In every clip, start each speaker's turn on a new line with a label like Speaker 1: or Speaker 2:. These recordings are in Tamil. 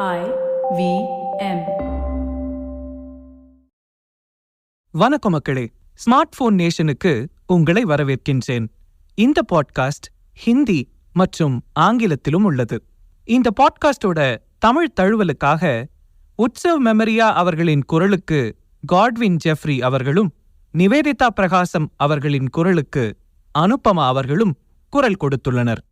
Speaker 1: ஐ வி எம்
Speaker 2: வணக்கம் மக்களே. ஸ்மார்ட் போன் நேஷனுக்கு உங்களை வரவேற்கின்றேன். இந்த பாட்காஸ்ட் ஹிந்தி மற்றும் ஆங்கிலத்திலும் உள்ளது. இந்த பாட்காஸ்டோட தமிழ் தழுவலுக்காக உற்சவ் மெமரியா அவர்களின் குரலுக்கு காட்வின் ஜெஃப்ரி அவர்களும் நிவேதிதா பிரகாசம் அவர்களின் குரலுக்கு அனுபமா அவர்களும் குரல் கொடுத்துள்ளனர்.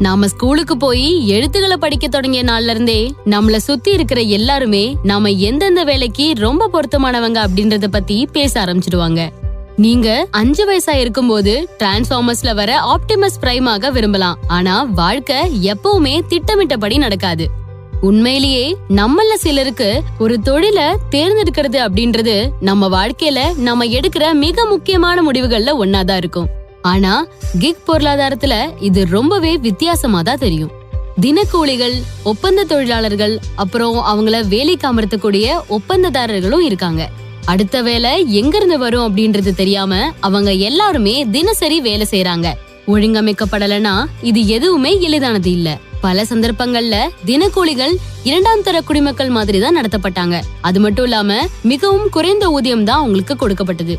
Speaker 3: நாம ஸ்கூலுக்கு போய் எழுத்துக்களை படிக்க தொடங்கிய நாள்ல இருந்தே நம்மள சுத்தி இருக்கிற எல்லாருமே நாம எந்தெந்த வேலைக்கு ரொம்ப பொருத்தமானவங்க அப்படின்றத பத்தி பேச ஆரம்பிச்சிடுவாங்க. நீங்க அஞ்சு வயசா இருக்கும்போது டிரான்ஸ்ஃபார்மர்ஸ்ல வர ஆப்டிமஸ் பிரைமாக விரும்பலாம். ஆனா வாழ்க்கை எப்பவுமே திட்டமிட்டபடி நடக்காது. உண்மையிலேயே நம்மள சிலருக்கு ஒரு தொழில தேர்ந்தெடுக்கிறது அப்படின்றது நம்ம வாழ்க்கையில நம்ம எடுக்கிற மிக முக்கியமான முடிவுகள்ல ஒன்னாதான் இருக்கும். ஆனா கிக் பொருளாதாரத்துல இது ரொம்பவே வித்தியாசமா தான் தெரியும். தினக்கூலிகள் ஒப்பந்த தொழிலாளர்கள் அப்புறம் அவங்கள வேலைக்கு அமர்த்தக்கூடிய ஒப்பந்ததாரர்களும் இருக்காங்க. அடுத்த வேலை எங்க இருந்து வரும் அப்படின்றது தெரியாம அவங்க எல்லாருமே தினசரி வேலை செய்யறாங்க ஒழுங்கமைக்கப்படலனா இது எதுவுமே எளிதானது இல்ல. பல சந்தர்ப்பங்கள்ல தினக்கூலிகள் இரண்டாம் தர குடிமக்கள் மாதிரி தான் நடத்தப்பட்டாங்க. அது மட்டும் இல்லாம மிகவும் குறைந்த ஊதியம் தான் அவங்களுக்கு கொடுக்கப்பட்டது.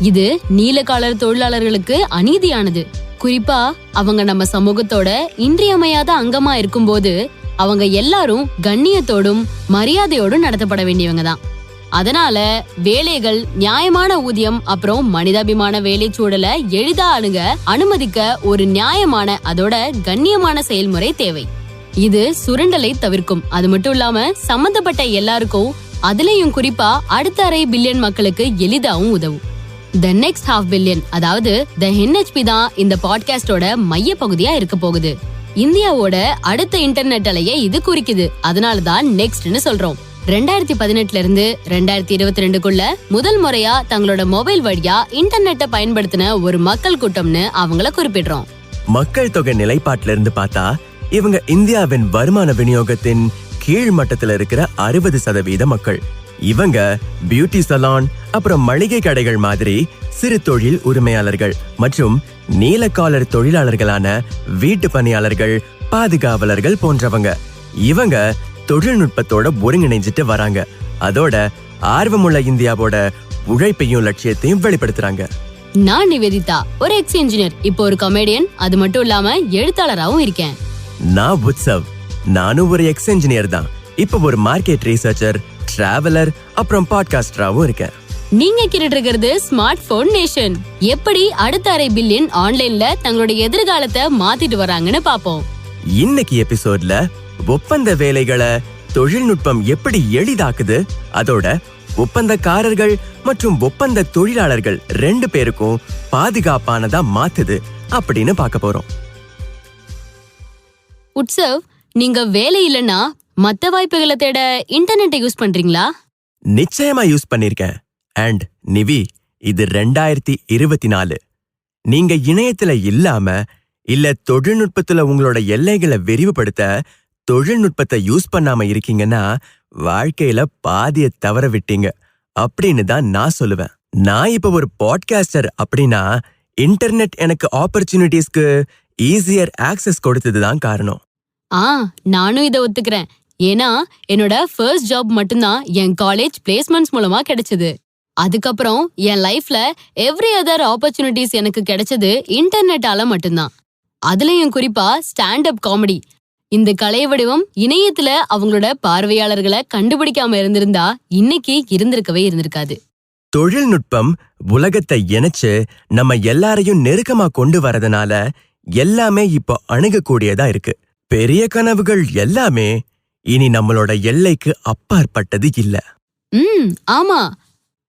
Speaker 3: இது நீலக்காலர் தொழிலாளர்களுக்கு அநீதியானது. குறிப்பா அவங்க நம்ம சமூகத்தோட இன்றியமையாத அங்கமா இருக்கும்போது அவங்க எல்லாரும் கண்ணியத்தோடும் மரியாதையோடும் நடத்தப்பட வேண்டியவங்க தான். அதனால வேலைகள் நியாயமான ஊதியம் அப்புறம் மனிதாபிமான வேலை சூழலை எளிதா அணுக அனுமதிக்க ஒரு நியாயமான அதோட கண்ணியமான செயல்முறை தேவை. இது சுரண்டலை தவிர்க்கும். அது மட்டும் இல்லாம சம்பந்தப்பட்ட எல்லாருக்கும் அதுலயும் குறிப்பா அடுத்த அரை பில்லியன் மக்களுக்கு எளிதாவும் உதவும். த நெக்ஸ்ட் ஹாஃப் பில்லியன் அதாவது த என்ஹெச்பி தான் இந்த பாட்காஸ்டோட மைய பகுதியா இருக்க போகுது. இந்தியாவோட அடுத்த இன்டர்நெட் அலையை இது குறிக்குது. அதனால தான் நெக்ஸ்ட்னு சொல்றோம். ரெண்டாயிரத்தி பதினெட்டுல இருந்து ரெண்டாயிரத்தி இருபத்தி ரெண்டுக்குள்ள முதல் முறையா தங்களோட மொபைல் வழியா இன்டர்நெட்டை பயன்படுத்தின ஒரு மக்கள் கூட்டம்னு அவங்கள குறிப்பிடுறோம்.
Speaker 4: மக்கள் தொகை நிலைப்பாட்டில இருந்து பார்த்தா இவங்க இந்தியாவின் வருமான விநியோகத்தின் கீழ் மட்டத்துல இருக்கிற அறுபது சதவீத மக்கள். இவங்க பியூட்டி சலான் அப்புறம் மளிகை கடைகள் மாதிரி சிறு தொழில் உரிமையாளர்கள் மற்றும் நீலக்காலர் தொழிலாளர்களான வீட்டு பணியாளர்கள் பாதுகாவலர்கள் போன்றவங்க. இவங்க தொழில்நுட்பத்தோட ஒருங்கிணைஞ்சிட்டு வராங்க. அதோட ஆர்வமுள்ள இந்தியாவோட உழைப்பையும் லட்சியத்தையும் வெளிப்படுத்துறாங்க.
Speaker 3: நான் நிவேதிதா ஒரு எக்ஸ் இன்ஜினியர் இப்போ ஒரு கமெடியன் அது மட்டும் இல்லாம எழுத்தாளராகவும் இருக்கேன்.
Speaker 4: நான் உத்சவ். நானும் ஒரு எக்ஸ் இன்ஜினியர் தான். இப்ப ஒரு மார்க்கெட் ரீசர்ச்சர் டிராவலர் அப்புறம் பாட்காஸ்டராவும் இருக்கேன்.
Speaker 3: நீங்க கேட்டுட்டு இருக்கிறது ஸ்மார்ட் போன் நேஷன் எப்படி அடுத்த அரை பில்லியன் ஆன்லைன்ல தங்களோட எதிர்காலத்தை மாத்திட்டு வராங்கன்னு பாப்போம்.
Speaker 4: இன்னைக்கு எபிசோட்ல ஒப்பந்த வேலைகளை தொழில்நுட்பம் எப்படி எளிதாக்குது அதோட ஒப்பந்தக்காரர்கள் மற்றும் ஒப்பந்த தொழிலாளர்கள் ரெண்டு பேருக்கும் பாதுகாப்பானதா மாத்துது அப்படின்னு பார்க்க போறோம்.
Speaker 3: உட்சவ் நீங்க வேலை இல்லைன்னா மத்த வாய்ப்புகளை தேட இன்டர்நெட்டை யூஸ் பண்றீங்களா?
Speaker 4: நிச்சயமா யூஸ் பண்ணிருக்கேன். அண்ட் நிவி இது ரெண்டாயிரத்தி இருபத்தி நாலு. நீங்க இணையத்துல இல்லாம இல்ல தொழில்நுட்பத்துல உங்களோட எல்லைகளை விரிவுபடுத்த தொழில்நுட்பத்தை யூஸ் பண்ணாம இருக்கீங்கன்னா வாழ்க்கையில பாதிய தவற விட்டீங்க. அப்படின்னு தான் நான் சொல்லுவேன். நான் இப்ப ஒரு பாட்காஸ்டர் அப்படின்னா இன்டர்நெட் எனக்கு ஆப்பர்ச்சுனிட்டிஸ்க்கு ஈஸியர் ஆக்சஸ் கொடுத்தது தான் காரணம்.
Speaker 3: ஆ நானும் இதை ஒத்துக்கிறேன். ஏன்னா என்னோட ஃபர்ஸ்ட் ஜாப் மட்டும்தான் என் காலேஜ் பிளேஸ்மெண்ட்ஸ் மூலமா கிடைச்சது. அதுக்கப்புறம் என் லைஃப்ல எவ்ரி அதர் ஆப்பர்ச்சுனிட்டிஸ் எனக்கு கிடைச்சது இன்டர்நெட்டால மட்டும்தான். அதுலயும் குறிப்பா ஸ்டாண்ட் அப் காமெடி இந்த கலை வடிவம் இணையத்துல அவங்களோட பார்வையாளர்களை கண்டுபிடிக்காம இருந்திருந்தா இன்னைக்கு இருந்திருக்கவே இருந்திருக்காது.
Speaker 4: தொழில்நுட்பம் உலகத்தை இணைச்சு நம்ம எல்லாரையும் நெருக்கமா கொண்டு வரதுனால எல்லாமே இப்போ அணுகக்கூடியதா இருக்கு. பெரிய கனவுகள் எல்லாமே இனி நம்மளோட எல்லைக்கு அப்பாற்பட்டது இல்ல.
Speaker 3: ம் ஆமா.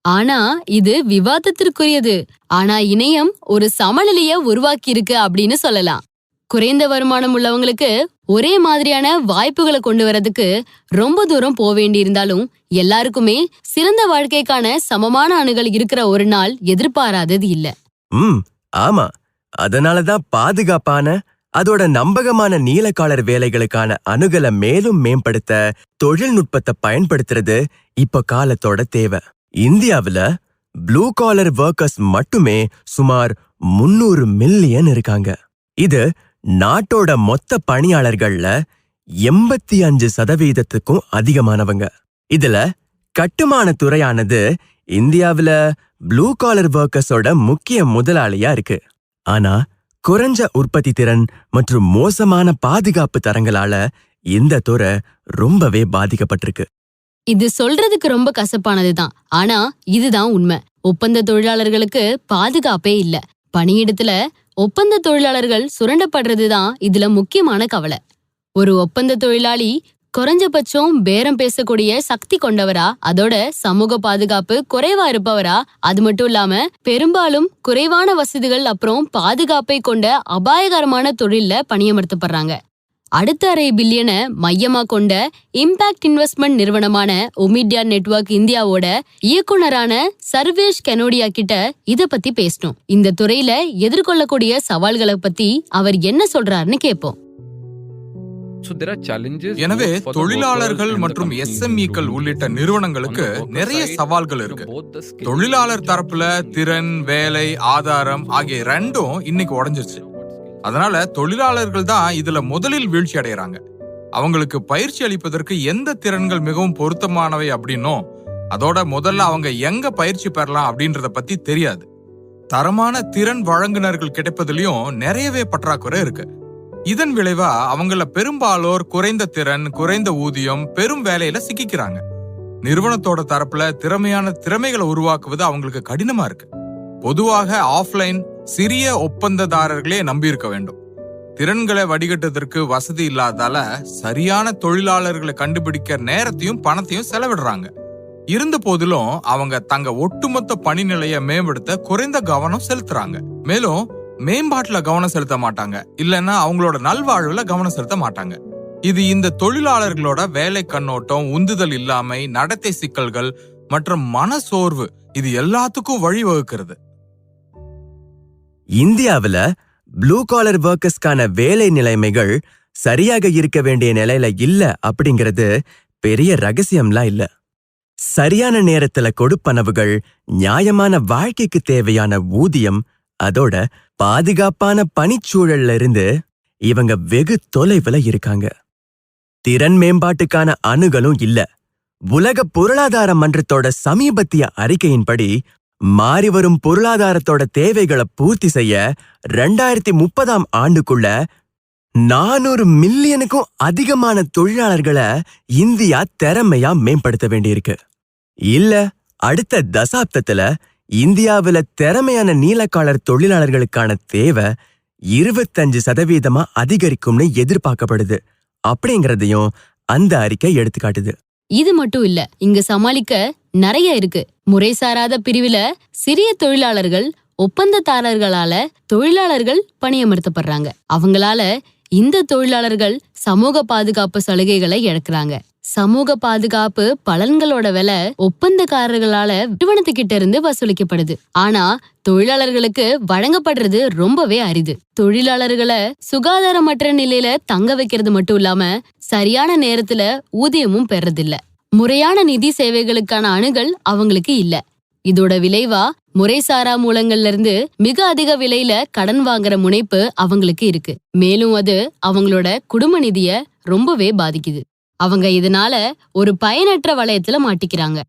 Speaker 3: ஆனா இது விவாதத்திற்குரியது. ஆனா இணையம் ஒரு சமநிலைய உருவாக்கி இருக்கு அப்படின்னு சொல்லலாம். குறைந்த வருமானம் உள்ளவங்களுக்கு ஒரே மாதிரியான வாய்ப்புகளை கொண்டு வரதுக்கு ரொம்ப தூரம் போக வேண்டியிருந்தாலும் எல்லாருக்குமே சிறந்த வாழ்க்கைக்கான சமமான அணுகல் இருக்கிற ஒரு நாள் எதிர்பாராதது இல்ல.
Speaker 4: ம் ஆமா. அதனாலதான் பாதுகாப்பான அதோட நம்பகமான நீலக்காலர் வேலைகளுக்கான அணுகலை மேலும் மேம்படுத்த தொழில்நுட்பத்தை பயன்படுத்துறது இப்ப காலத்தோட தேவை. இந்தியாவுல ப்ளூ காலர் ஒர்க்கர்ஸ் மட்டுமே சுமார் முன்னூறு மில்லியன் இருக்காங்க. இது நாட்டோட மொத்த பணியாளர்கள்ல எண்பத்தி அஞ்சு சதவீதத்துக்கும் அதிகமானவங்க. இதுல கட்டுமான துறையானது இந்தியாவுல ப்ளூ காலர் ஒர்க்கர்ஸோட முக்கிய முதலாளியா இருக்கு. ஆனா குறைஞ்ச உற்பத்தி திறன் மற்றும் மோசமான பாதுகாப்பு தரங்களால இந்த துறை ரொம்பவே பாதிக்கப்பட்டிருக்கு.
Speaker 3: இது சொல்றதுக்கு ரொம்ப கசப்பானதுதான். ஆனா இதுதான் உண்மை. ஒப்பந்த தொழிலாளர்களுக்கு பாதுகாப்பே இல்ல. பணியிடத்துல ஒப்பந்த தொழிலாளர்கள் சுரண்டப்படுறதுதான் இதுல முக்கியமான கவலை. ஒரு ஒப்பந்த தொழிலாளி குறைஞ்சபட்சம் பேரம் பேசக்கூடிய சக்தி கொண்டவரா? அதோட சமூக பாதுகாப்பு குறைவா இருப்பவரா? அது மட்டும் இல்லாம பெரும்பாலும் குறைவான வசதிகள் அப்புறம் பாதுகாப்பை கொண்ட அபாயகரமான தொழில்ல பணியமர்த்தப்படுறாங்க. அடுத்த அரை பில்லியனை மையமா கொண்ட இம்பாக்ட் இன்வெஸ்ட்மெண்ட் நிறுவனமான ஒமிடியா நெட்வொர்க் இந்தியாவோட இயக்குனரான சர்வேஷ் கெனோடியா கிட்ட இத பத்தி பேசணும். இந்த துறையில எதிர்கொள்ளக்கூடிய சவால்களை பத்தி அவர் என்ன சொல்றாருன்னு கேட்போம்
Speaker 5: எனவே தொழிலாளர்கள் மற்றும் எஸ்எம்இக்கள் உள்ளிட்ட நிறுவனங்களுக்கு நிறைய சவால்கள் இருக்கு. தொழிலாளர் தரப்புல திறன் வேலை ஆதாரம் ஆகிய ரெண்டும் இன்னைக்கு உடைஞ்சிருச்சு. அதனால தொழிலாளர்கள் தான் இதுல முதலில் வீழ்ச்சி அடையறாங்க அவங்களுக்கு பயிற்சி அளிப்பதற்கு எந்த திறன்கள் மிகவும் பொருத்தமானவை அப்படின்னும் அதோட முதல்ல அவங்க எங்க பயிற்சி பெறலாம் அப்படின்றத பத்தி தெரியாது. தரமான திறன் வழங்குனர்கள் கிடைப்பதிலையும் நிறையவே பற்றாக்குறை இருக்கு. இதன் விளைவா அவங்கள பெரும்பாலோர் குறைந்த திறன் குறைந்த ஊதியம் பெரும் வேலையில சிக்கிக்கிறாங்க. நிறுவனத்தோட தரப்புல திறமையான திறமைகளை உருவாக்குவது அவங்களுக்கு கடினமா இருக்கு. பொதுவாக ஆஃப்லைன் சிறிய ஒப்பந்ததாரர்களே நம்பியிருக்க வேண்டும். திறன்களை வடிகட்டுவதற்கு வசதி இல்லாதால சரியான தொழிலாளர்களை கண்டுபிடிக்க நேரத்தையும் பணத்தையும் செலவிடுறாங்க. இருந்த போதிலும் அவங்க தங்க ஒட்டுமொத்த பணி நிலையை மேம்படுத்த குறைந்த கவனம் செலுத்துறாங்க. மேலும் மேம்பாட்டுல கவனம் செலுத்த மாட்டாங்க. இல்லைன்னா அவங்களோட நல்வாழ்வுல கவனம் செலுத்த மாட்டாங்க. இது இந்த தொழிலாளர்களோட வேலை கண்ணோட்டம் உந்துதல் இல்லாமை நடத்தை சிக்கல்கள் மற்றும் மன சோர்வு இது எல்லாத்துக்கும் வழிவகுக்கிறது.
Speaker 4: இந்தியாவுல ப்ளூ காலர் ஒர்க்கர்ஸ்க்கான வேலை நிலைமைகள் சரியாக இருக்க வேண்டிய நிலையில இல்ல அப்படிங்கிறது பெரிய ரகசியம்லாம் இல்ல. சரியான நேரத்துல கொடுப்பனவுகள் நியாயமான வாழ்க்கைக்கு தேவையான ஊதியம் அதோட பாதுகாப்பான பணிச்சூழல்ல இருந்து இவங்க வெகு தொலைவுல இருக்காங்க. திறன் மேம்பாட்டுக்கான அணுகலும் இல்ல. உலக பொருளாதார மன்றத்தோட சமீபத்திய அறிக்கையின்படி மாறிவரும் பொருளாதாரத்தோட தேவைகளை பூர்த்தி செய்ய ரெண்டாயிரத்தி முப்பதாம் ஆண்டுக்குள்ள நானூறு மில்லியனுக்கும் அதிகமான தொழிலாளர்களை இந்தியா திறமையா மேம்படுத்த வேண்டியிருக்கு. இல்ல அடுத்த தசாப்தத்துல இந்தியாவுல திறமையான நீலக்காலர் தொழிலாளர்களுக்கான தேவை இருபத்தஞ்சு சதவீதமா அதிகரிக்கும்னு எதிர்பார்க்கப்படுது. அப்படிங்கறதையும் அந்த அறிக்கை எடுத்துக்காட்டுது.
Speaker 3: இது மட்டும் இல்ல இங்க சமாளிக்க நிறைய இருக்கு. முறைசாராத பிரிவுல சிறிய தொழிலாளர்கள் ஒப்பந்ததாரர்களால தொழிலாளர்கள் பணியமர்த்தப்படுறாங்க. அவங்களால இந்த தொழிலாளர்கள் சமூக பாதுகாப்பு சலுகைகளை இழக்கிறாங்க சமூக பாதுகாப்பு பலன்களோட விலை ஒப்பந்தக்காரர்களால நிறுவனத்துக்கிட்ட இருந்து வசூலிக்கப்படுது. ஆனா தொழிலாளர்களுக்கு வழங்கப்படுறது ரொம்பவே அரிது. தொழிலாளர்களை சுகாதாரமற்ற நிலையில தங்க வைக்கிறது மட்டும் இல்லாம சரியான நேரத்துல ஊதியமும் பெறதில்ல முறையான நிதி சேவைகளுக்கான அணுகல் அவங்களுக்கு இல்ல. இதோட விளைவா முறைசாரா மூலங்கள்ல இருந்து மிக அதிக விலையில கடன் வாங்குற முனைப்பு அவங்களுக்கு இருக்கு. மேலும் அது அவங்களோட குடும்ப நிதிய ரொம்பவே பாதிக்குது. அவங்க இதனால ஒரு பயனற்ற வளையத்துல மாட்டிக்கிறாங்க.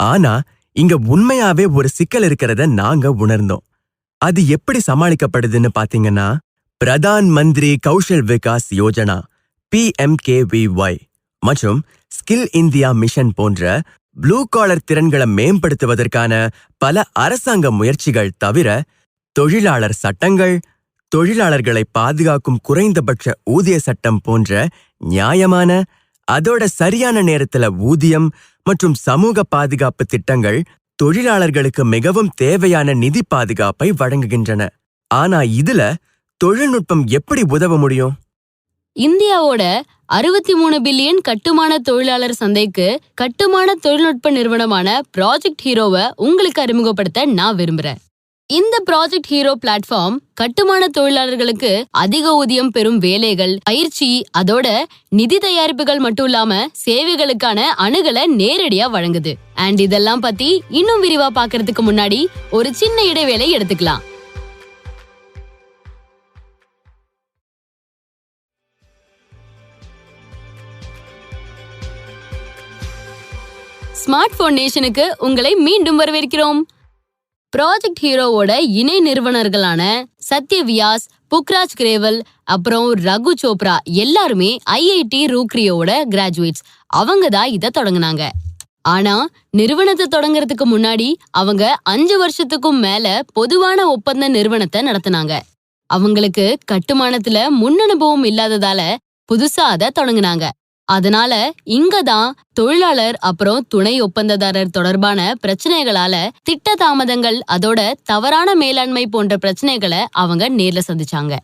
Speaker 4: ஆனா இங்க உண்மையாவே ஒரு சிக்கல் இருக்கிறத நாங்க உணர்ந்தோம். அது எப்படி சமாளிக்கப்படுதுன்னு பாத்தீங்கன்னா பிரதான் மந்திரி கௌஷல் விகாஸ் யோஜனா பிஎம்கேவிஒய் மற்றும் ஸ்கில் இந்தியா மிஷன் போன்ற ப்ளூ காலர் திறன்களை மேம்படுத்துவதற்கான பல அரசாங்க முயற்சிகள் தவிர தொழிலாளர் சட்டங்கள் தொழிலாளர்களை பாதுகாக்கும் குறைந்தபட்ச ஊதிய சட்டம் போன்ற நியாயமான அதோட சரியான நேரத்துல ஊதியம் மற்றும் சமூக பாதுகாப்பு திட்டங்கள் தொழிலாளர்களுக்கு மிகவும் தேவையான நிதி பாதுகாப்பை வழங்குகின்றன. ஆனா இதுல தொழில்நுட்பம் எப்படி உதவ முடியும்?
Speaker 3: இந்தியாவோட அறுபத்தி மூணு பில்லியன் கட்டுமான தொழிலாளர் சந்தைக்கு கட்டுமான தொழில்நுட்ப நிறுவனமான ப்ராஜெக்ட் ஹீரோவை உங்களுக்கு அறிமுகப்படுத்த நான் விரும்புறேன். இந்த ப்ராஜெக்ட் ஹீரோ பிளாட்ஃபார்ம் கட்டுமான தொழிலாளர்களுக்கு அதிக ஊதியம் பெறும் வேலைகள் பயிற்சி அதோட நிதி தயாரிப்புகள் மட்டும் இல்லாம சேவைகளுக்கான அணுகலை நேரடியா வழங்குது. அண்ட் இதெல்லாம் பத்தி இன்னும் விரிவா பாக்குறதுக்கு முன்னாடி ஒரு சின்ன இடைவேளை எடுத்துக்கலாம். ஸ்மார்ட் போன் நேஷனுக்கு உங்களை மீண்டும் வரவேற்கிறோம். ப்ராஜெக்ட் ஹீரோவோட இணை நிறுவனர்களான சத்ய வியாஸ் புக்ராஜ் கிரேவல் அப்புறம் ரகு சோப்ரா எல்லாருமே ஐஐடி ரூக்ரியோட கிராஜுவேட்ஸ் அவங்க தான் இதை தொடங்குனாங்க. ஆனா நிறுவனத்தை தொடங்குறதுக்கு முன்னாடி அவங்க அஞ்சு வருஷத்துக்கும் மேல பொதுவான ஒப்பந்த நிறுவனத்தை நடத்துனாங்க. அவங்களுக்கு கட்டுமானத்துல முன்னனுபவம் இல்லாததால புதுசா அதை தொடங்குனாங்க. அதனால இங்க தான் தொழிலாளர் அப்புறம் துணை ஒப்பந்ததாரர் தொடர்பான பிரச்சனைகளால திட்ட தாமதங்கள் அதோட தவறான மேலாண்மை போன்ற பிரச்சனைகளை அவங்க நேர்ல சந்திச்சாங்க.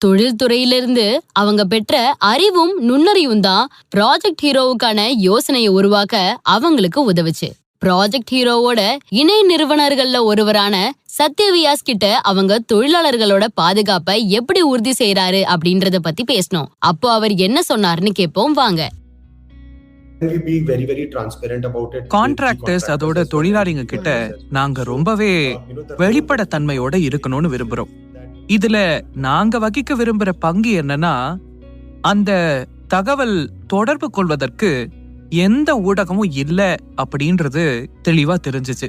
Speaker 3: தொழில்துறையிலிருந்து அவங்க பெற்ற அறிவும் நுண்ணறிவும் தான் ப்ராஜெக்ட் ஹீரோவுக்கான யோசனையை உருவாக்க அவங்களுக்கு உதவுச்சு. ப்ராஜெக்ட் ஹீரோவோட இணை நிறுவனர்கள்ல ஒருவரான சத்யவியாஸ் கிட்ட அவங்க தொழிலாளர்களோட பாதுகாப்பை எப்படி உறுதி செய்யறாரு அப்படின்றத பத்தி பேசணும். அப்போ அவர் என்ன சொன்னாருன்னு கேட்போம் வாங்க.
Speaker 2: கான்ட்ராக்டர்ஸ் அதோட தொழிலாளிங்க கிட்ட நாங்க ரொம்பவே வெளிப்படைத்தன்மையோட இருக்கணும்னு விரும்புறோம். இதுல நாங்க வகிக்க விரும்புற பங்கு என்னன்னா அந்த தகவல் தொடர்பு கொள்வதற்கு எந்த ஊடகமும் இல்லை அப்படின்றது தெளிவா தெரிஞ்சுச்சு.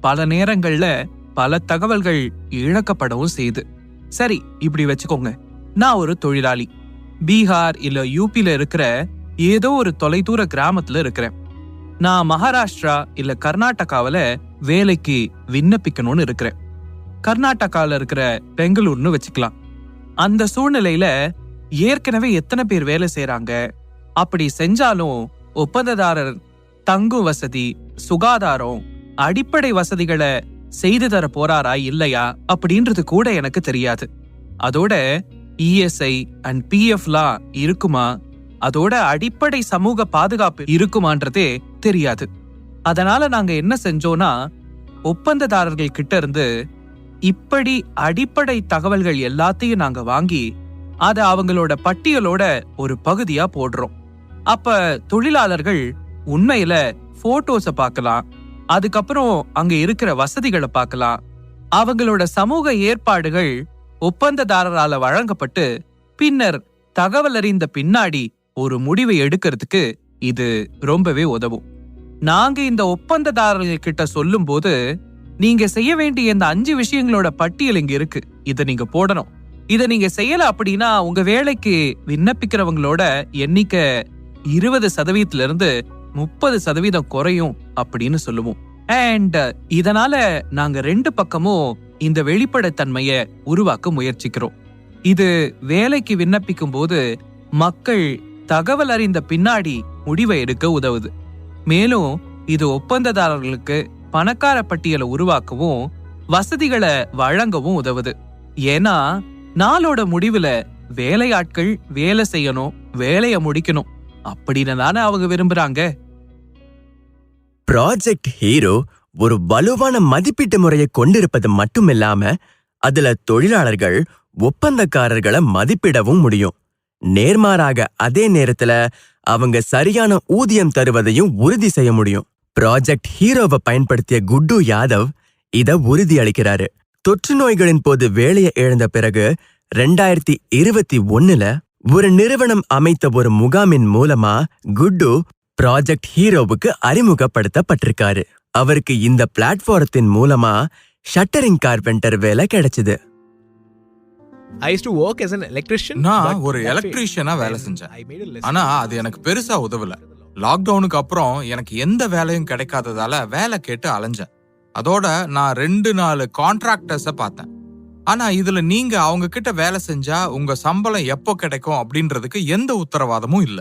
Speaker 2: பல நேரங்கள்ல பல தகவல்கள் இழக்கப்படவும் செய்யுது சரி இப்படி வச்சுக்கோங்க. நான் ஒரு தொழிலாளி. பீகார் இல்ல யூபியில இருக்கிற ஏதோ ஒரு தொலைதூர கிராமத்துல இருக்கிறேன். நான் மகாராஷ்டிரா இல்ல கர்நாடகாவில வேலைக்கு விண்ணப்பிக்கணும்னு இருக்கிறேன். கர்நாடகாவில் இருக்கிற பெங்களூர்னு வச்சுக்கலாம். அந்த சூழ்நிலையில ஏற்கனவே எத்தனை பேர் வேலை செய்யறாங்க அப்படி செஞ்சாலும் ஒப்பந்ததாரர் தங்கும் வசதி சுகாதாரம் அடிப்படை வசதிகளை செய்து தர போறாரா இல்லையா அப்படின்றது கூட எனக்கு தெரியாது. அதோட இஎஸ்ஐ அண்ட் பிஎஃப்லாம் இருக்குமா? அதோட அடிப்படை சமூக பாதுகாப்பு இருக்குமான்றதே தெரியாது. அதனால நாங்க என்ன செஞ்சோம்னா ஒப்பந்ததாரர்கள் கிட்ட இருந்து இப்படி அடிப்படை தகவல்கள் எல்லாத்தையும் நாங்க வாங்கி அதை அவங்களோட பட்டியலோட ஒரு பகுதியா போடுறோம். அப்ப தொழிலாளர்கள் உண்மையில போட்டோஸ பார்க்கலாம். அதுக்கப்புறம் அங்க இருக்கிற வசதிகளை பார்க்கலாம். அவங்களோட சமூக ஏற்பாடுகள் ஒப்பந்ததாரரால வழங்கப்பட்டு பின்னர் தகவல் அறிந்த பின்னாடி ஒரு முடிவை எடுக்கிறதுக்கு இது ரொம்பவே உதவும். நாங்க இந்த ஒப்பந்ததாரர்கள் கிட்ட சொல்லும்போது நீங்க செய்ய வேண்டிய இந்த அஞ்சு விஷயங்களோட பட்டியல் இங்க இருக்கு. இத நீங்க போடணும். இத நீங்க செய்யல அப்படின்னா உங்க வேலைக்கு விண்ணப்பிக்கிறவங்களோட எண்ணிக்கை இருபது சதவீதத்துல இருந்து முப்பது சதவீதம் குறையும் அப்படின்னு சொல்லுவோம். அண்ட் uh, இதனால நாங்க ரெண்டு பக்கமும் இந்த வெளிப்படைத்தன்மைய உருவாக்க முயற்சிக்கிறோம். இது வேலைக்கு விண்ணப்பிக்கும் போது மக்கள் தகவல் அறிந்த பின்னாடி முடிவை எடுக்க உதவுது. மேலும் இது ஒப்பந்ததாரர்களுக்கு பணக்கார பட்டியலை உருவாக்கவும் வசதிகளை வழங்கவும் உதவுது. ஏன்னா நாளோட முடிவுல வேலையாட்கள் வேலை செய்யணும் வேலையை முடிக்கணும். அப்படின்னு தானே அவங்க விரும்புறாங்க.
Speaker 4: ப்ராஜெக்ட் ஹீரோ ஒரு வலுவான மதிப்பீட்டு முறையை கொண்டிருப்பது மட்டுமில்லாம அதுல தொழிலாளர்கள் ஒப்பந்தக்காரர்களை மதிப்பிடவும் முடியும். நேர்மாறாக அதே நேரத்துல அவங்க சரியான ஊதியம் தருவதையும் உறுதி செய்ய முடியும். ப்ராஜெக்ட் ஹீரோவை பயன்படுத்திய குட்டு யாதவ் இத உறுதி அளிக்கிறாரு தொற்று நோய்களின் போது வேலையை இழந்த பிறகு ரெண்டாயிரத்தி இருபத்தி ஒன்னுல ஒரு நிறுவனம் அமைத்த ஒரு முகாமின் மூலமா குட்டு ப்ராஜெக்ட் ஹீரோவுக்கு அறிமுகப்படுத்தப்பட்டிருக்காரு அவருக்கு இந்த பிளாட்ஃபாரத்தின் மூலமா ஷட்டரிங் கார்பெண்டர் வேலை கிடைச்சது
Speaker 6: used to work as an electrician.
Speaker 5: நான் ஒரு எலக்ட்ரீஷியனா. வேலை செஞ்சேன். ஆனா அது எனக்கு பெருசா உதவல லாக்டவுனுக்கு அப்புறம் எனக்கு எந்த வேலையும் கிடைக்காததால வேலை கேட்டு அலைஞ்சேன் அதோட நான் ரெண்டு நாலு கான்ட்ராக்டர்ஸ பார்த்தேன் ஆனா இதுல நீங்க அவங்க கிட்ட வேலை செஞ்சா உங்க சம்பளம் எப்போ கிடைக்கும் அப்படின்றதுக்கு எந்த உத்தரவாதமும் இல்ல.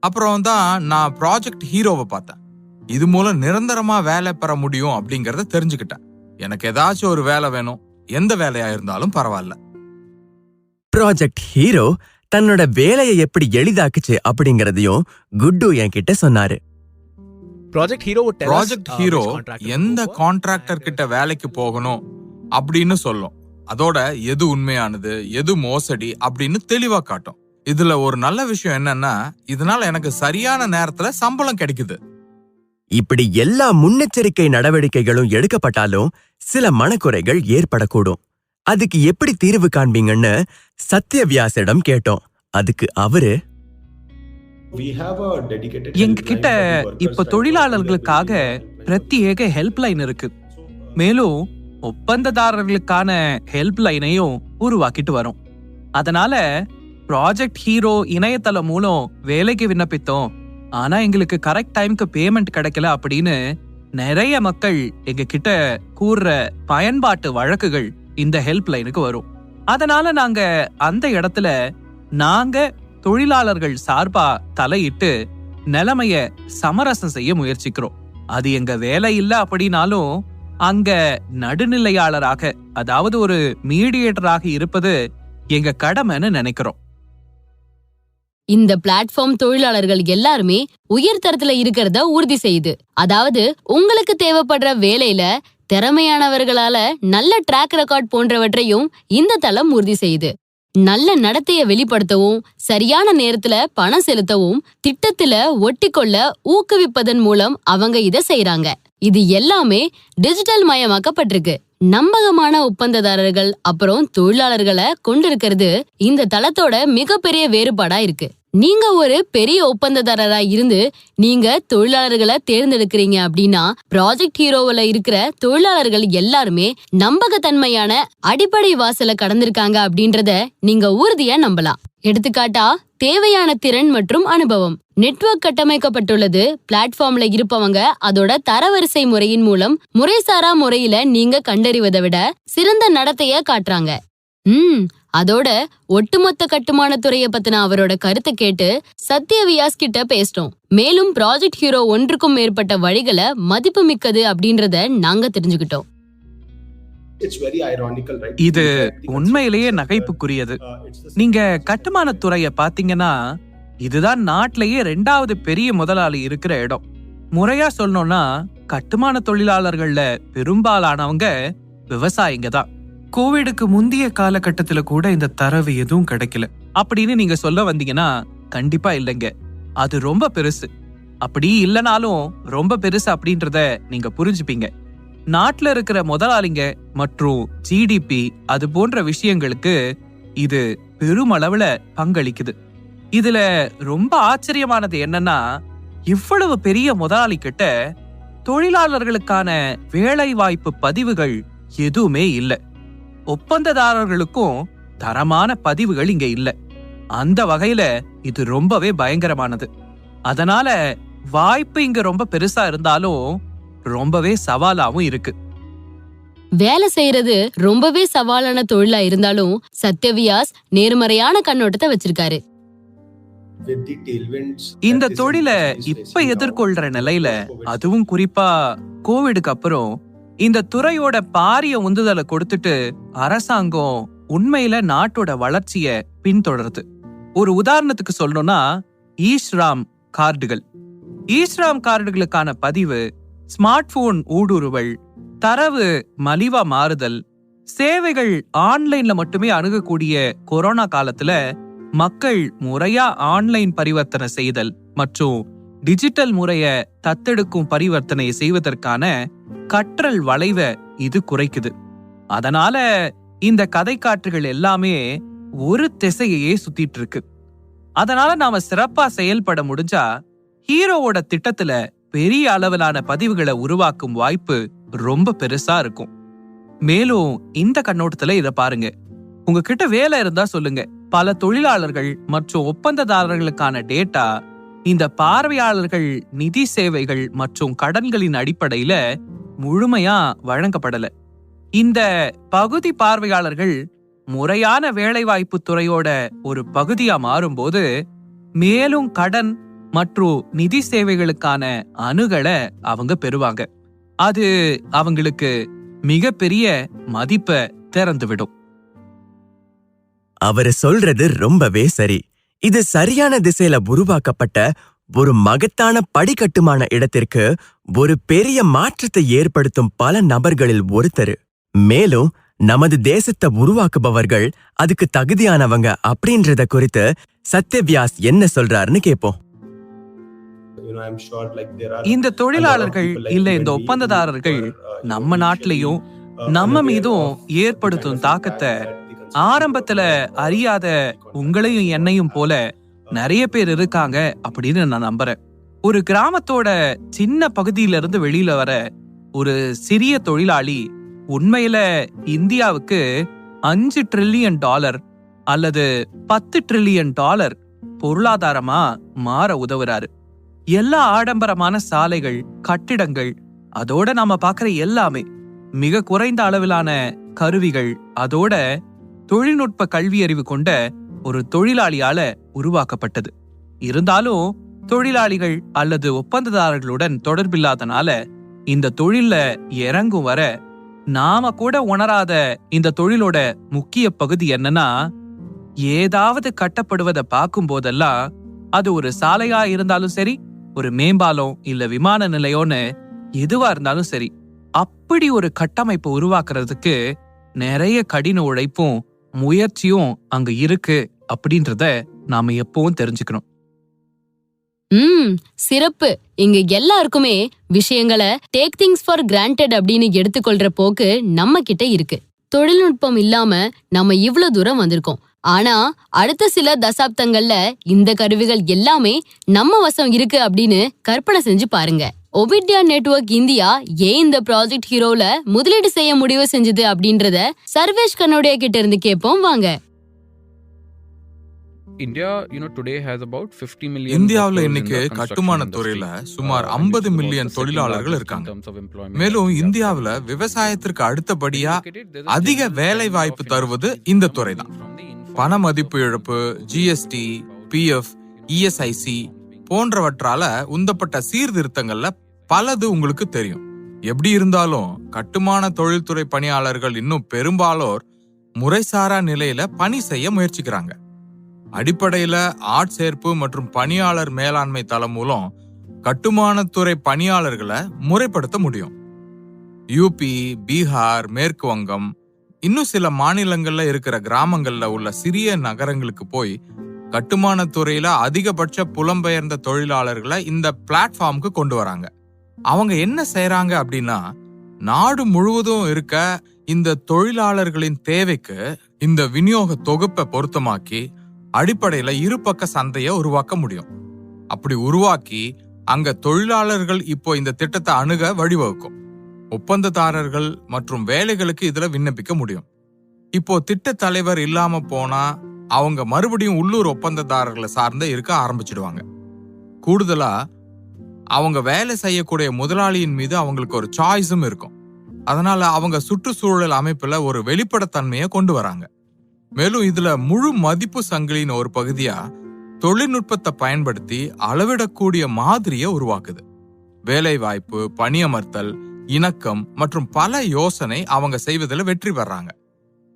Speaker 5: அப்புறம் தான் நான் ப்ராஜெக்ட் ஹீரோவை பார்த்தேன். இது மூலம் நிரந்தரமா வேலை பெற முடியும் அப்படிங்கறத தெரிஞ்சுக்கிட்டேன். எனக்கு ஏதாச்சும் ஒரு வேலை வேணும். எந்த வேலையா இருந்தாலும் பரவாயில்ல.
Speaker 4: ப்ராஜெக்ட் ஹீரோ தன்னோட வேலையை எப்படி எளிதாக்குச்சு அப்படிங்கறதையும் குட்டு என்கிட்ட சொன்னாரு.
Speaker 5: ப்ராஜெக்ட் ஹீரோ
Speaker 6: contractor to
Speaker 5: எந்த கான்ட்ராக்டர் கிட்ட வேலைக்கு போகணும் அப்படின்னு சொல்லும். அதோட எது உண்மையானது எது மோசடி அப்படின்னு தெளிவா காட்டும். இதுல ஒரு நல்ல விஷயம் என்னன்னா இதனால எனக்கு சரியான நேரத்துல சம்பளம் கிடைக்குது.
Speaker 4: இப்படி எல்லா முன்னெச்சரிக்கை நடவடிக்கைகளும் எடுக்கப்பட்டாலும் சில மனக்குறைகள் ஏற்படக்கூடும். அதுக்கு எப்படி தீர்வு காண்பீங்கன்னு சத்யவியாசிடம் கேட்டோம். அதுக்கு அவரு
Speaker 2: எங்க கிட்ட இப்ப தொழிலாளர்களுக்காக பிரத்யேக ஹெல்ப்லைன் இருக்கு. மேலும் ஒப்பந்ததாரர்களுக்கான ஹெல்ப்லைனையும் உருவாக்கிட்டு வரோம். அதனால ப்ராஜெக்ட் ஹீரோ இணையதளம் மூலம் வேலைக்கு விண்ணப்பித்தோம். ஆனா எங்களுக்கு கரெக்ட் டைம்க்கு பேமெண்ட் கிடைக்கல அப்படின்னு நிறைய மக்கள் எங்க கிட்ட கூறுற பயன்பாட்டு வழக்குகள் இந்த ஹெல்ப்லைனுக்கு வரும். அதனால நாங்க அந்த இடத்துல நாங்க தொழிலாளர்கள் சார்பா தலையிட்டு நிலைமைய சமரசம் செய்ய முயற்சிக்கிறோம். அது எங்க வேலை இல்லை அப்படின்னாலும் அங்க நடுநிலையாளராக அதாவது ஒரு மீடியேட்டராக இருப்பது எங்க கடமைன்னு நினைக்கிறோம்.
Speaker 3: இந்த பிளாட்ஃபார்ம் தொழிலாளர்கள் எல்லாருமே உயர் தரத்துல இருக்கிறத உறுதி செய்யுது. அதாவது உங்களுக்கு தேவைப்படுற வேலையில திறமையானவர்களால நல்ல ட்ராக் ரெக்கார்ட் போன்றவற்றையும் இந்த தளம் உறுதி செய்யுது. நல்ல நடத்தைய வெளிப்படுத்தவும் சரியான நேரத்துல பணம் செலுத்தவும் திட்டத்துல ஒட்டிக்கொள்ள ஊக்குவிப்பதன் மூலம் அவங்க இத செய்யறாங்க இது எல்லாமே டிஜிட்டல் மயமாக்கப்பட்டிருக்கு. நம்பகமான ஒப்பந்ததாரர்கள் அப்புறம் தொழிலாளர்களை கொண்டிருக்கிறது இந்த தளத்தோட மிகப்பெரிய வேறுபாடா இருக்கு. நீங்க ஒரு பெரிய ஒப்பந்ததாரரா இருந்து நீங்க தொழிலாளர்களை தேர்ந்தெடுக்கிறீங்க அப்படின்னா ப்ராஜெக்ட் ஹீரோவில் இருக்கிற தொழிலாளர்கள் எல்லாருமே நம்பகத்தன்மையான அடிப்படை வாசலை கடந்திருக்காங்க அப்படின்றத நீங்க உறுதியா நம்பலாம். எடுத்துக்காட்டா தேவையான திறன் மற்றும் அனுபவம். நெட்வொர்க் கட்டமைக்கப்பட்டுள்ளது பிளாட்ஃபார்ம்ல இருப்பவங்க அதோட தரவரிசை முறையின் மூலம் முறைசாரா முறையில நீங்க கண்டறிவதை விட சிறந்த நடத்தைய காட்டுறாங்க. ம் அதோட ஒட்டுமொத்த கட்டுமான துறைய பத்தின அவரோட கருத்தை கேட்டு சத்யவியாஸ் கிட்ட பேசிட்டோம். மேலும் ப்ராஜெக்ட் ஹீரோ ஒன்றுக்கும் மேற்பட்ட வழிகளை மதிப்புமிக்கது அப்படின்றத நாங்க தெரிஞ்சுக்கிட்டோம்.
Speaker 2: இது உண்மையிலேயே நகைப்புக்குரியது. நீங்க கட்டுமானத் துறைய பாத்தீங்கன்னா இதுதான் நாட்டிலேயே ரெண்டாவது பெரிய முதலாளி இருக்கிற இடம். முறையா சொல்லணும்னா கட்டுமான தொழிலாளர்கள்ல பெரும்பாலானவங்க விவசாயிங்க தான். கோவிடுக்கு முந்தைய காலகட்டத்துல கூட இந்த தரவு எதுவும் கிடைக்கல. அப்படின்னு நீங்க சொல்ல வந்தீங்கன்னா கண்டிப்பா இல்லைங்க. அது ரொம்ப பெருசு. அப்படி இல்லைனாலும் ரொம்ப பெருசு அப்படின்றத நீங்க புரிஞ்சுப்பீங்க. நாட்டில் இருக்கிற முதலாளிங்க மற்றும் ஜிடிபி அது போன்ற விஷயங்களுக்கு இது பெருமளவுல பங்களிக்குது. இதுல ரொம்ப ஆச்சரியமானது என்னன்னா இவ்வளவு பெரிய முதலாளி கிட்ட தொழிலாளர்களுக்கான வேலை வாய்ப்பு பதிவுகள் எதுவுமே இல்லை. ஒப்பந்ததாரர்களுக்கும் தரமான பதிவுகள் இங்க இல்ல. அந்த வகையில இது ரொம்பவே பயங்கரமானது. அதனால வாய்ப்பு இங்க ரொம்ப பெருசா இருந்தாலும் ரொம்பவே சவாலாவும் இருக்கு.
Speaker 3: வேலை செய்யறது ரொம்பவே சவாலான தொழிலா இருந்தாலும் சத்யவியாஸ் நேர்மறையான கண்ணோட்டத்தை வச்சிருக்காரு.
Speaker 2: இந்த தொழில இப்ப எதிர்கொள்ற நிலையில அதுவும் குறிப்பா கோவிடுக்கு அப்புறம் இந்த துறையோட பாரிய உந்துதலை கொடுத்துட்டு அரசாங்கம் உண்மையில நாட்டோட வளர்ச்சிய பின்தொடருது. ஒரு உதாரணத்துக்கு சொல்லணும்னா ஈஸ்ராம் கார்டுகள். ஈஸ்ராம் கார்டுகளுக்கான பதிவு ஸ்மார்ட் போன் ஊடுருவல் தரவு மலிவா மாறுதல் சேவைகள் ஆன்லைன்ல மட்டுமே அணுகக்கூடிய கொரோனா காலத்துல மக்கள் முறையா ஆன்லைன் பரிவர்த்தனை செய்தல் மற்றும் டிஜிட்டல் முறைய தத்தெடுக்கும் பரிவர்த்தனை செய்வதற்கான கற்றல் வளைவை இது குறைக்குது. அதனால இந்த கதை காற்றுகள் எல்லாமே ஒரு திசையையே சுத்திட்டு இருக்கு அதனால நாம சிறப்பா செயல்பட முடிஞ்சா ஹீரோவோட திட்டத்துல பெரிய அளவிலான பதிவுகளை உருவாக்கும் வாய்ப்பு ரொம்ப பெருசா இருக்கும். மேலும் இந்த கண்ணோட்டத்துல இத பாருங்க. உங்ககிட்ட வேலை இருந்தா சொல்லுங்க. பல தொழிலாளர்கள் மற்றும் ஒப்பந்ததாரர்களுக்கான டேட்டா இந்த பார்வையாளர்கள் நிதி சேவைகள் மற்றும் கடன்களின் அடிப்படையில முழுமையா வழங்கப்படல. இந்த பகுதி பார்வையாளர்கள் முறையான வேலைவாய்ப்பு துறையோட ஒரு பகுதியா மாறும்போது மேலும் கடன் மற்றும் நிதி சேவைகளுக்கான அணுகலை அவங்க பெறுவாங்க. அது அவங்களுக்கு மிகப்பெரிய மதிப்பை திறந்துவிடும்.
Speaker 4: அவரு சொல்றது ரொம்பவே சரி. இது சரியான திசையில உருவாக்கப்பட்ட ஒரு மகத்தான படிக்கட்டுமான இடத்திற்கு ஒரு பெரிய மாற்றத்தை ஏற்படுத்தும் பல நபர்களில் ஒருத்தர். மேலும் நமது தேசத்தை உருவாக்குபவர்கள் அதுக்கு தகுதியானவங்க அப்படின்றத குறித்து சத்யவியாஸ் என்ன சொல்றாருன்னு கேப்போம்.
Speaker 2: இந்த தொழிலாளர்கள் இல்ல இந்த ஒப்பந்ததாரர்கள் நம்ம நாட்டிலையும் நம்ம மீதும் ஏற்படுத்தும் தாக்கத்தை ஆரம்பத்துல அறியாத உங்களையும் என்னையும் போல நிறைய பேர் இருக்காங்க அப்படின்னு நான் நம்புறேன். ஒரு கிராமத்தோட சின்ன பகுதியில இருந்து வெளியில வர ஒரு சிறிய தொழிலாளி உண்மையில இந்தியாவுக்கு அஞ்சு ட்ரில்லியன் டாலர் அல்லது பத்து ட்ரில்லியன் டாலர் பொருளாதாரமா மாற உதவுறாரு. எல்லா ஆடம்பரமான சாலைகள் கட்டிடங்கள் அதோட நாம பாக்குற எல்லாமே மிக குறைந்த அளவிலான கருவிகள் அதோட தொழில்நுட்ப கல்வியறிவு கொண்ட ஒரு தொழிலாளியால உருவாக்கப்பட்டது. இருந்தாலும் தொழிலாளிகள் அல்லது ஒப்பந்ததாரர்களுடன் தொடர்பில்லாதனால இந்த தொழில்ல இறங்கும் வர நாம கூட உணராத இந்த தொழிலோட முக்கிய பகுதி என்னன்னா ஏதாவது கட்டப்படுவதை பார்க்கும் போதெல்லாம் அது ஒரு சாலையா இருந்தாலும் சரி ஒரு மேம்பாலம் இல்ல விமான நிலையம்னு எதுவா இருந்தாலும் சரி அப்படி ஒரு கட்டமைப்பு உருவாக்குறதுக்கு நிறைய கடின உழைப்பும் முயற்சியும் அங்க இருக்கு அப்படின்றத நாம எப்பவும் தெரிஞ்சுக்கணும்.
Speaker 3: ம் சிறப்பு. இங்க எல்லாருக்குமே விஷயங்களை டேக் திங்ஸ் ஃபார் கிராண்டட் அப்படின்னு எடுத்துக்கொள்ற போக்கு நம்ம கிட்ட இருக்கு. தொழில்நுட்பம் இல்லாம நம்ம இவ்வளவு தூரம் வந்திருக்கோம். ஆனா அடுத்த சில தசாப்தங்கள்ல இந்த கருவிகள் எல்லாமே நம்ம வசம் இருக்கு அப்படின்னு கற்பனை செஞ்சு பாருங்க. ஒபிட்யா நெட்வொர்க் இந்தியா ஏன் இந்த ப்ராஜெக்ட் ஹீரோல முதலீடு செய்ய முடிவு செஞ்சது அப்படின்றத சர்வேஷ் கன்னோடைய கிட்ட இருந்து கேட்போம். வாங்க.
Speaker 5: இந்தியாவுல இன்னைக்கு கட்டுமான. துறையில
Speaker 7: Uh,
Speaker 5: சுமார்
Speaker 7: and
Speaker 5: 50
Speaker 7: it's about
Speaker 5: மில்லியன் தொழிலாளர்கள் இருக்காங்க மேலும். இந்தியாவுல விவசாயத்திற்கு அடுத்தபடியா அதிக வேலை வாய்ப்பு தருவது இந்த
Speaker 7: the informal
Speaker 5: பண. மதிப்பு இழப்பு ஜிஎஸ்டி பிஎஃப் இஎஸ்ஐசி போன்றவற்றால உந்தப்பட்ட சீர்திருத்தங்கள்ல பலது உங்களுக்கு தெரியும் எப்படி இருந்தாலும் கட்டுமான தொழில்துறை பணியாளர்கள் இன்னும் பெரும்பாலோர் முறைசாரா நிலையில பணி செய்ய முயற்சிக்கிறாங்க அடிப்படையில ஆட்சேர்ப்பு மற்றும் பணியாளர் மேலாண்மை தளம் மூலம் கட்டுமானத்துறை பணியாளர்களை முறைப்படுத்த முடியும். யூபி பீகார் மேற்கு வங்கம் இன்னும் சில மாநிலங்கள்ல இருக்கிற கிராமங்கள்ல உள்ள சிறிய நகரங்களுக்கு போய் கட்டுமானத்துறையில அதிகபட்ச புலம்பெயர்ந்த தொழிலாளர்களை இந்த பிளாட்ஃபார்முக்கு கொண்டு வராங்க. அவங்க என்ன செய்யறாங்க அப்படின்னா நாடு முழுவதும் இருக்க இந்த தொழிலாளர்களின் தேவைக்கு இந்த விநியோக தொகுப்பை பொருத்தமாக்கி அடிப்படையில இருபக்க சந்தையை உருவாக்க முடியும். அப்படி உருவாக்கி அங்க தொழிலாளர்கள் இப்போ இந்த திட்டத்தை அணுக வழிவகுக்கும். ஒப்பந்ததாரர்கள் மற்றும் வேலைகளுக்கு இதுல விண்ணப்பிக்க முடியும். இப்போ திட்ட தலைவர் இல்லாம போனா அவங்க மறுபடியும் உள்ளூர் ஒப்பந்ததாரர்களை சார்ந்த இருக்க ஆரம்பிச்சிடுவாங்க. கூடுதலா அவங்க வேலை செய்யக்கூடிய முதலாளியின் மீது அவங்களுக்கு ஒரு சாய்ஸும் இருக்கும். அதனால அவங்க சுற்றுச்சூழல் அமைப்புல ஒரு வெளிப்படத்தன்மையை கொண்டு வராங்க. மேலும் இதுல முழு மதிப்பு சங்கிலியின் ஒரு பகுதியா தொழில்நுட்பத்தை பயன்படுத்தி அளவிடக்கூடிய மாதிரியை உருவாக்குது. வேலை வாய்ப்பு பணியமர்த்தல் இணக்கம் மற்றும் பல யோசனை அவங்க செய்வதில் வெற்றி பெறாங்க.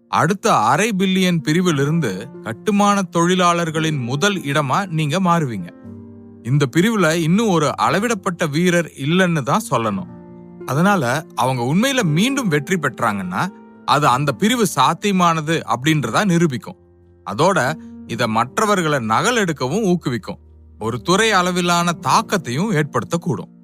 Speaker 5: அடுத்த அரை பில்லியன் பிரிவிலிருந்து கட்டுமான தொழிலாளர்களின் முதல் இடமா நீங்க மாறுவீங்க. இந்த பிரிவுல இன்னும் ஒரு அளவிடப்பட்ட வீரர் இல்லைன்னு தான் சொல்லணும். அதனால அவங்க உண்மையில மீண்டும் வெற்றி பெற்றாங்கன்னா அது அந்த பிரிவு சாத்தியமானது அப்படின்றதா நிரூபிக்கும். அதோட இத மற்றவர்களை நகல் எடுக்கவும் ஊக்குவிக்கும். ஒரு துறை அளவிலான தாக்கத்தையும் ஏற்படுத்தக்கூடும்.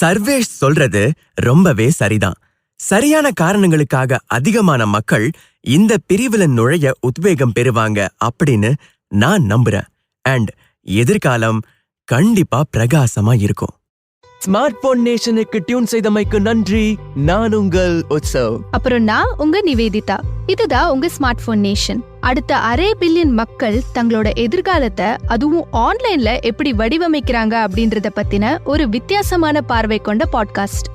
Speaker 4: சர்வேஷ் சொல்றது ரொம்பவே சரிதான். சரியான காரணங்களுக்காக அதிகமான மக்கள் இந்த பிரிவுல நுழைய உத்வேகம் பெறுவாங்க அப்படின்னு நான் நம்புறேன். அண்ட் எதிர்காலம் கண்டிப்பா பிரகாசமா இருக்கும். ஸ்மார்ட் போன் நேஷனுக்கு டியூன் செய்தமைக்கு நன்றி. நான் உங்கள் உற்சவ்
Speaker 8: அப்புறம் நான் உங்க நிவேதிதா. இதுதான் உங்க ஸ்மார்ட் போன் நேஷன் அடுத்த அரை பில்லியன் மக்கள் தங்களோட எதிர்காலத்தை அதுவும் ஆன்லைன்ல எப்படி வடிவமைக்கிறாங்க அப்படின்றத பத்தின ஒரு வித்தியாசமான பார்வை கொண்ட பாட்காஸ்ட்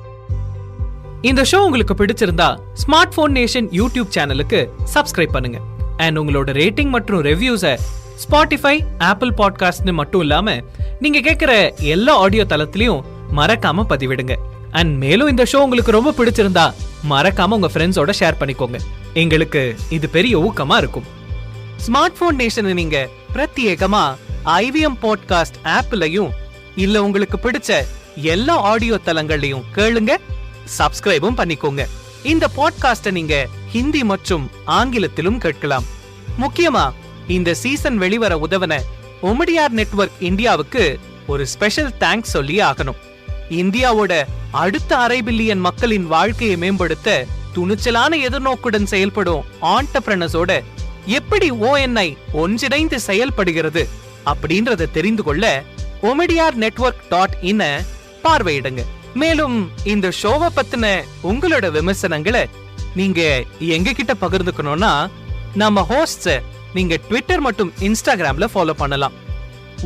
Speaker 6: இந்த ஷோ உங்களுக்கு பிடிச்சிருந்தா ஸ்மார்ட் போன் நேஷன் யூடியூப் சேனலுக்கு சப்ஸ்கிரைப் பண்ணுங்க. அண்ட் உங்களோட ரேட்டிங் மற்றும் ரெவ்யூஸை ஸ்பாட்டிஃபை ஆப்பிள் பாட்காஸ்ட்னு மட்டும் இல்லாம நீங்க கேட்குற எல்லா ஆடியோ தளத்திலையும் மறக்காம பதிவிடுங்க. அண்ட் மேலும் இந்த ஷோ உங்களுக்கு ரொம்ப பிடிச்சிருந்தா மறக்காம உங்க ஃப்ரெண்ட்ஸோட ஷேர் பண்ணிக்கோங்க. எங்களுக்கு இது பெரிய ஊக்கமா இருக்கும். ஸ்மார்ட் போன் நேஷனை நீங்க பிரத்யேகமா ஐவிஎம் பாட்காஸ்ட் ஆப்லயும் இல்ல உங்களுக்கு பிடிச்ச எல்லா ஆடியோ தளங்கள்லயும் கேளுங்க சப்ஸ்கிரைபும் பண்ணிக்கோங்க. இந்த பாட்காஸ்ட நீங்க ஹிந்தி மற்றும் ஆங்கிலத்திலும் கேட்கலாம். முக்கியமா இந்த சீசன் வெளிவர உதவன ஒமடியார் நெட்வொர்க் இந்தியாவுக்கு ஒரு ஸ்பெஷல் தேங்க்ஸ் சொல்லி ஆகணும். இந்தியாவோட அடுத்த அரை பில்லியன் மக்களின் வாழ்க்கையை மேம்படுத்த துணிச்சலான எதிர்நோக்குடன் செயல்படும் ஆண்டப்ரனஸோட
Speaker 2: எப்படி ஓஎன்ஐ ஒன்றிணைந்து செயல்படுகிறது அப்படின்றத தெரிந்து கொள்ள கொமெடியார் நெட்வொர்க் டாட் இன பார்வையிடுங்க. மேலும் இந்த ஷோவை பத்தின உங்களோட விமர்சனங்களை நீங்க எங்க கிட்ட பகிர்ந்துக்கணும்னா நம்ம ஹோஸ்ட நீங்க ட்விட்டர் மற்றும் இன்ஸ்டாகிராம்ல ஃபாலோ பண்ணலாம்.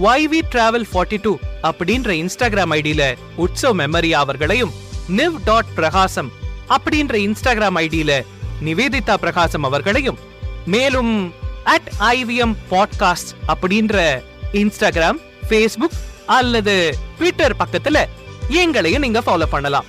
Speaker 2: ஒய்வி டிராவல் ஃபார்ட்டி டூ அப்படின்ற இன்ஸ்டாகிராம் ஐடியில உற்சவ் மெமரியா அவர்களையும் நிவ் டாட் பிரகாசம் அப்படின்ற இன்ஸ்டாகிராம் ஐடியில நிவேதிதா பிரகாசம் அவர்களையும் மேலும் அட் ஐவிஎம் பாட்காஸ்ட் அப்படின்ற இன்ஸ்டாகிராம் ஃபேஸ்புக் அல்லது ட்விட்டர் பக்கத்துல எங்களையும் நீங்க ஃபாலோ பண்ணலாம்.